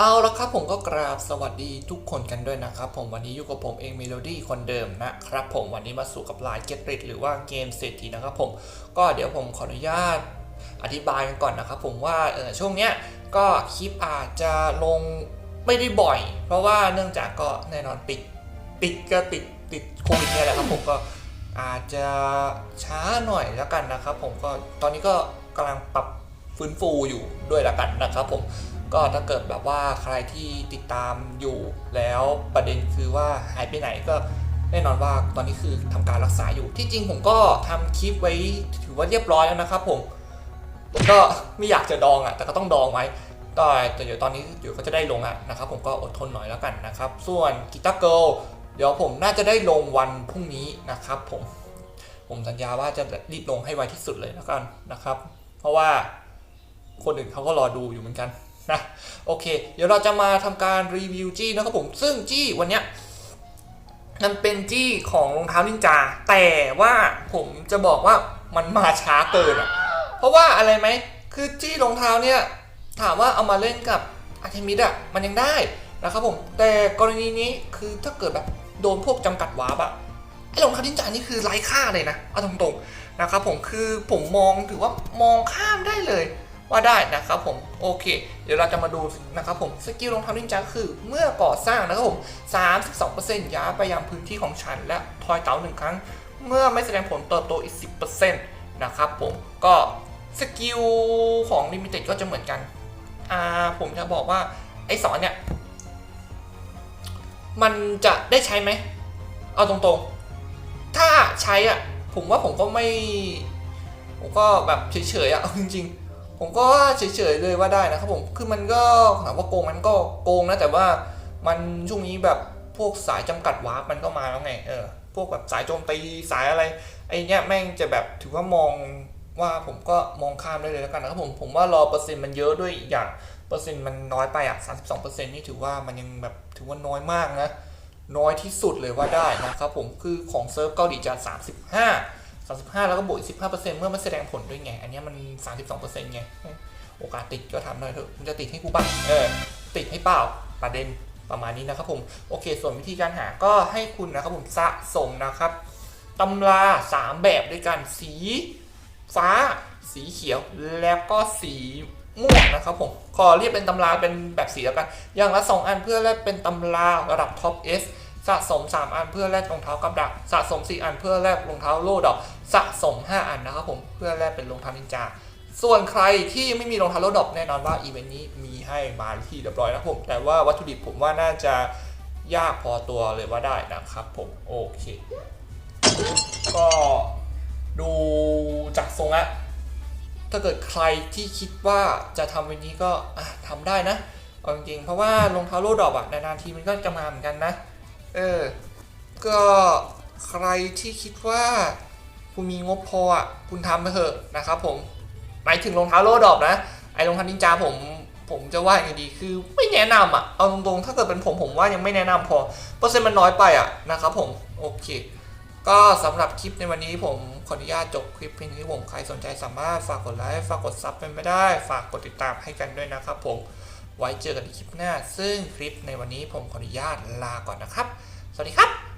เอาละครับผมก็กราบสวัสดีทุกคนกันด้วยนะครับผมวันนี้อยู่กับผมเองเมโลดี้คนเดิมนะครับผมวันนี้มาสู่กับลายเก็ตริดหรือว่าเกมเศรษฐีนะครับผมก็เดี๋ยวผมขออนุญาตอธิบายกันก่อนนะครับผมว่าเออช่วงเนี้ยก็คลิปอาจจะลงไม่ได้บ่อย เพราะว่าเนื่องจากก็แน่นอนปิดปิดก็ติดติดโควิดเนี่ยแหละครับผมก็อาจจะช้าหน่อยแล้วกันนะครับผมก็ตอนนี้ก็กำลังปรับฟื้นฟูอยู่ด้วยละกันนะครับผม ก็ถ้าเกิดแบบว่าใครที่ติดตามอยู่แล้วประเด็นคือว่าหายไปไหนก็แน่นอนว่าตอนนี้คือทำการรักษาอยู่ที่จริงผมก็ทำคลิปไว้ถือว่าเรียบร้อยแล้วนะครับผมผมก็ไม่อยากจะดองอะแต่ก็ต้องดองไว้ก็แต่เดี๋ยวตอนนี้เดี๋ยวก็จะได้ลงอะนะครับผมก็อดทนหน่อยแล้วกันนะครับ ส่วนกีตาร์เกิลเดี๋ยวผมน่าจะได้ลงวันพรุ่งนี้นะครับผมผมสัญญาว่าจะรีบลงให้ไวที่สุดเลยแล้วกันนะครับ เพราะว่าคนอื่นเขาก็รอดูอยู่เหมือนกัน นะโอเค เดี๋ยวเราจะมาทำการรีวิวจี้นะครับผมซึ่งจี้วันเนี้ยมันเป็นจี้ของรองเท้านินจา แต่ว่าผมจะบอกว่ามันมาช้าเกินอะเพราะว่าอะไรไหมคือจี้รองเท้าเนี่ยถามว่าเอามาเล่นกับอาร์เทมิดอะมันยังได้นะครับผมแต่กรณีนี้คือถ้าเกิดแบบโดนพวกจำกัดวาร์ปอะไอ้รองเท้านินจานี่คือไร้ค่าเลยนะเอาตรงๆนะครับผมคือผมมองถือว่ามองข้ามได้เลย ว่าได้นะครับผมโอเค เดี๋ยวเราจะมาดูนะครับผมสกิลรองเท้านินจาคือ เมื่อก่อสร้างนะครับผม 32%ย้ายไปยังพื้นที่ของฉัน และทอยเต๋าหนึ่งครั้ง เมื่อไม่แสดงผลเติบโตอีก 10%นะครับผมก็สกิลของลิมิเต็ดก็จะเหมือนกันอ่าผมจะบอกว่าไอ้สอนเนี่ย มันจะได้ใช้ไหม เอาตรงๆ ถ้าใช้อะ ผมว่าผมก็ไม่ ผมก็แบบเฉยๆอะจริงๆ ผมก็เฉยๆเลยว่าได้นะครับผมคือมันก็ถามว่าโกงมันก็โกงนะแต่ว่ามันช่วงนี้แบบพวกสายจำกัดวาร์ปมันก็มาแล้วไงเออพวกแบบสายโจมตีสายอะไรไอเนี้ยแม่งจะแบบถือว่ามองว่าผมก็มองข้ามได้เลยแล้วกันนะครับผมผมว่ารอเปอร์เซ็นต์มันเยอะด้วยอีกอย่างเปอร์เซ็นต์มันน้อยไปอะ32%นี่ถือว่ามันยังแบบถือว่าน้อยมากนะน้อยที่สุดเลยว่าได้นะครับผมคือของเซิร์ฟเกาหลีจะ35 35 แล้วก็บวกอีก15%เมื่อมันแสดงผลด้วยไง อันนี้มัน 32%ไง โอกาสติดก็ทำหน่อยเถอะมันจะติดให้กูบ้างเออ ติดให้เปล่าประเด็นประมาณนี้นะครับผม โอเค ส่วนวิธีการหาก็ให้คุณนะครับผมสะสมนะครับตำรา 3 แบบด้วยกัน สีฟ้า สีเขียว แล้วก็สีม่วงนะครับผม ขอเรียกเป็นตำราเป็นแบบสีแล้วกัน อย่างละ 2 อันเพื่อแลกเป็นตำราระดับท็อป S สะสม 3 อันเพื่อแลกรองเท้ากับดัก สะสม 4 อันเพื่อแลกรองเท้าโล่ดอก สะสม 5 อันนะครับผมเพื่อแลกเป็นรองเท้านินจาส่วนใครที่ไม่มีรองเท้าโล่ดอกแน่นอนว่าอีเวนต์นี้มีให้มาที่เรียบร้อยนะผม แต่ว่าวัตถุดิบผมว่าน่าจะยากพอตัวเลยว่าได้นะครับผมโอเค ก็ดูจากทรงอะถ้าเกิดใครที่คิดว่าจะทำวันนี้ก็ทำได้นะเอาจริงๆเพราะว่ารองเท้าโลดอกอะนานๆทีมันก็จะมาเหมือนกันนะ เออ ก็ใครที่คิดว่าคุณมีงบพออะคุณทำไปเถอะนะครับผมหมายถึงรองเท้าโลดอกนะ ไอ้รองเท้านินจาผมผมจะว่าอยังไงดีคือไม่แนะนำอะ เอาตรงๆ ถ้าเกิดเป็นผมผมว่ายังไม่แนะนำพอ เปอร์เซ็นต์มันน้อยไปอะนะครับผม โอเค ก็สำหรับคลิปในวันนี้ผมขออนุญาตจบคลิปเพียงเท่านี้ผมใครสนใจสามารถฝากกดไลค์ ฝากกดซับเป็นไม่ได้ ฝากกดติดตามให้กันด้วยนะครับผม ไว้เจอกันในคลิปหน้า ซึ่งคลิปในวันนี้ผมขออนุญาตลาก่อนนะครับ สวัสดีครับ